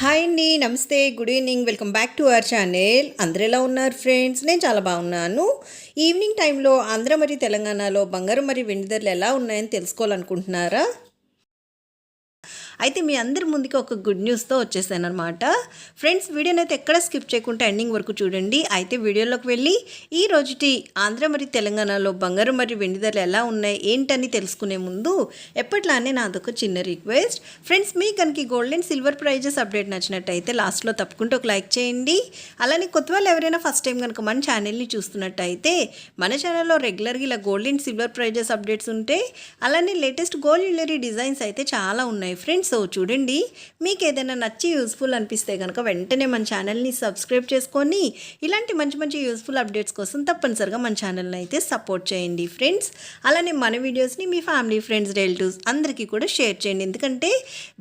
Hi అండి నమస్తే good evening welcome back to our channel. అందరు ఎలా ఉన్నారు ఫ్రెండ్స్? నేను చాలా బాగున్నాను. ఈవినింగ్ టైంలో ఆంధ్ర మరియు తెలంగాణలో బంగారం మరియు వెండి ధరలు ఎలా ఉన్నాయని తెలుసుకోవాలనుకుంటున్నారా? అయితే మీ అందరి ముందుకి ఒక గుడ్ న్యూస్తో వచ్చేసాను అనమాట ఫ్రెండ్స్ వీడియోని అయితే ఎక్కడ స్కిప్ చేయకుండా ఎండింగ్ వరకు చూడండి. అయితే వీడియోలోకి వెళ్ళి ఈ రోజుటి ఆంధ్ర మరియు తెలంగాణలో బంగారం మరియు వెండి ధరలు ఎలా ఉన్నాయి ఏంటని తెలుసుకునే ముందు ఎప్పట్లానే నాదొక చిన్న రిక్వెస్ట్. ఫ్రెండ్స్ మీ కనుక gold and silver prizes update నచ్చినట్టయితే లాస్ట్లో తప్పకుండా ఒక లైక్ చేయండి. అలానే కొత్త వాళ్ళు ఎవరైనా ఫస్ట్ టైం కనుక మన ఛానల్ని చూస్తున్నట్టయితే మన ఛానల్లో రెగ్యులర్గా ఇలా gold and silver prizes updates ఉంటే అలానే లేటెస్ట్ గోల్డ్ జ్యువెలరీ డిజైన్స్ అయితే చాలా ఉన్నాయి. ఫ్రెండ్స్ సో చూడండి మీకు ఏదైనా నచ్చి యూస్ఫుల్ అనిపిస్తే కనుక వెంటనే మన ఛానల్ని సబ్స్క్రైబ్ చేసుకొని ఇలాంటి మంచి మంచి యూస్ఫుల్ అప్డేట్స్ కోసం తప్పనిసరిగా మన ఛానల్ని అయితే సపోర్ట్ చేయండి ఫ్రెండ్స్. అలానే మన వీడియోస్ని మీ ఫ్యామిలీ ఫ్రెండ్స్ రిలేటివ్స్ అందరికీ కూడా షేర్ చేయండి. ఎందుకంటే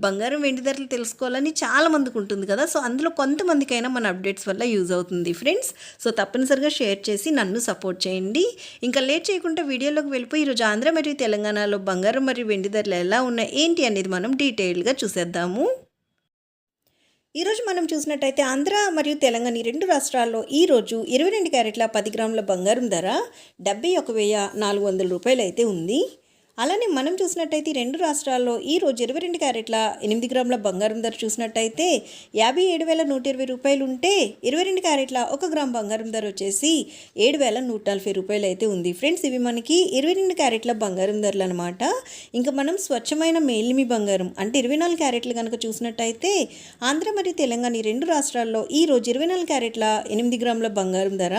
బంగారం వెండి ధరలు తెలుసుకోవాలని చాలా మందికి ఉంటుంది కదా సో అందులో కొంతమందికైనా మన అప్డేట్స్ వల్ల యూజ్ అవుతుంది ఫ్రెండ్స్. సో తప్పనిసరిగా షేర్ చేసి నన్ను సపోర్ట్ చేయండి. ఇంకా లేట్ చేయకుండా వీడియోలోకి వెళ్ళిపోయి ఈరోజు ఆంధ్ర మరియు తెలంగాణలో బంగారం మరియు వెండి ధరలు ఎలా ఉన్నాయి ఏంటి అనేది మనం డీటెయిల్ డీటెయిల్గా చూసేద్దాము. ఈరోజు మనం చూసినట్టయితే ఆంధ్ర మరియు తెలంగాణ ఈ రెండు రాష్ట్రాల్లో ఈరోజు ఇరవై రెండు క్యారెట్ల పది గ్రాముల బంగారం ధర డెబ్బై ఒక వెయ్యి నాలుగు వందల రూపాయలు అయితే ఉంది. అలానే మనం చూసినట్టయితే ఈ రెండు రాష్ట్రాల్లో ఈ రోజు ఇరవై రెండు క్యారెట్ల ఎనిమిది గ్రాముల బంగారం ధర చూసినట్టయితే యాభై ఏడు వేల నూట ఇరవై రూపాయలు ఉంటే ఇరవై రెండు క్యారెట్ల ఒక గ్రామ్ బంగారం ధర వచ్చేసి ఏడు వేల నూట నలభై రూపాయలు అయితే ఉంది. ఫ్రెండ్స్ ఇవి మనకి ఇరవై రెండు క్యారెట్ల బంగారం ధరలు అనమాట ఇంకా మనం స్వచ్ఛమైన మేలిమి బంగారం అంటే ఇరవై నాలుగు క్యారెట్లు కనుక చూసినట్టయితే ఆంధ్ర మరియు తెలంగాణ ఈ రెండు రాష్ట్రాల్లో ఈ రోజు ఇరవై నాలుగు క్యారెట్ల ఎనిమిది గ్రాముల బంగారం ధర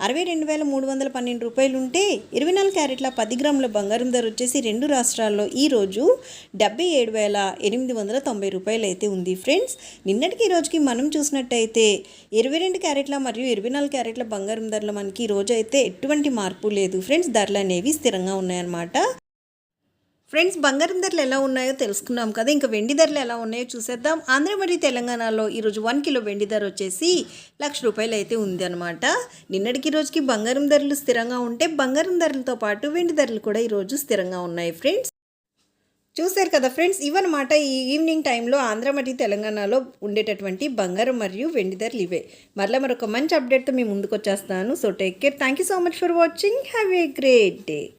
అరవై రెండు వేల మూడు వందల పన్నెండు రూపాయలు ఉంటే ఇరవై నాలుగు క్యారెట్ల పది గ్రాముల బంగారం ధర వచ్చేసి రెండు రాష్ట్రాల్లో ఈరోజు డెబ్బై ఏడు వేల ఎనిమిది వందల తొంభై రూపాయలు అయితే ఉంది. ఫ్రెండ్స్ నిన్నటికి ఈ రోజుకి మనం చూసినట్టయితే ఇరవై రెండు క్యారెట్ల మరియు ఇరవై నాలుగు క్యారెట్ల బంగారం ధరలు మనకి ఈరోజు అయితే ఎటువంటి మార్పు లేదు. ఫ్రెండ్స్ ధరలు అనేవి స్థిరంగా ఉన్నాయన్నమాట. ఫ్రెండ్స్ బంగారం ధరలు ఎలా ఉన్నాయో తెలుసుకున్నాం కదా. ఇంకా వెండి ధరలు ఎలా ఉన్నాయో చూసేద్దాం. ఆంధ్ర మరియు తెలంగాణలో ఈరోజు వన్ కిలో వెండి ధర వచ్చేసి లక్ష రూపాయలు అయితే ఉంది అనమాట నిన్నటికి రోజుకి బంగారం ధరలు స్థిరంగా ఉంటే బంగారం ధరలతో పాటు వెండి ధరలు కూడా ఈరోజు స్థిరంగా ఉన్నాయి ఫ్రెండ్స్. చూశారు కదా ఫ్రెండ్స్ ఇవన్నమాట ఈ ఈవినింగ్ టైంలో ఆంధ్ర మరియు తెలంగాణలో ఉండేటటువంటి బంగారం మరియు వెండి ధరలు ఇవే. మరలా మరొక మంచి అప్డేట్తో మీ ముందుకు వచ్చేస్తాను. So take care thank you so much for watching have a great day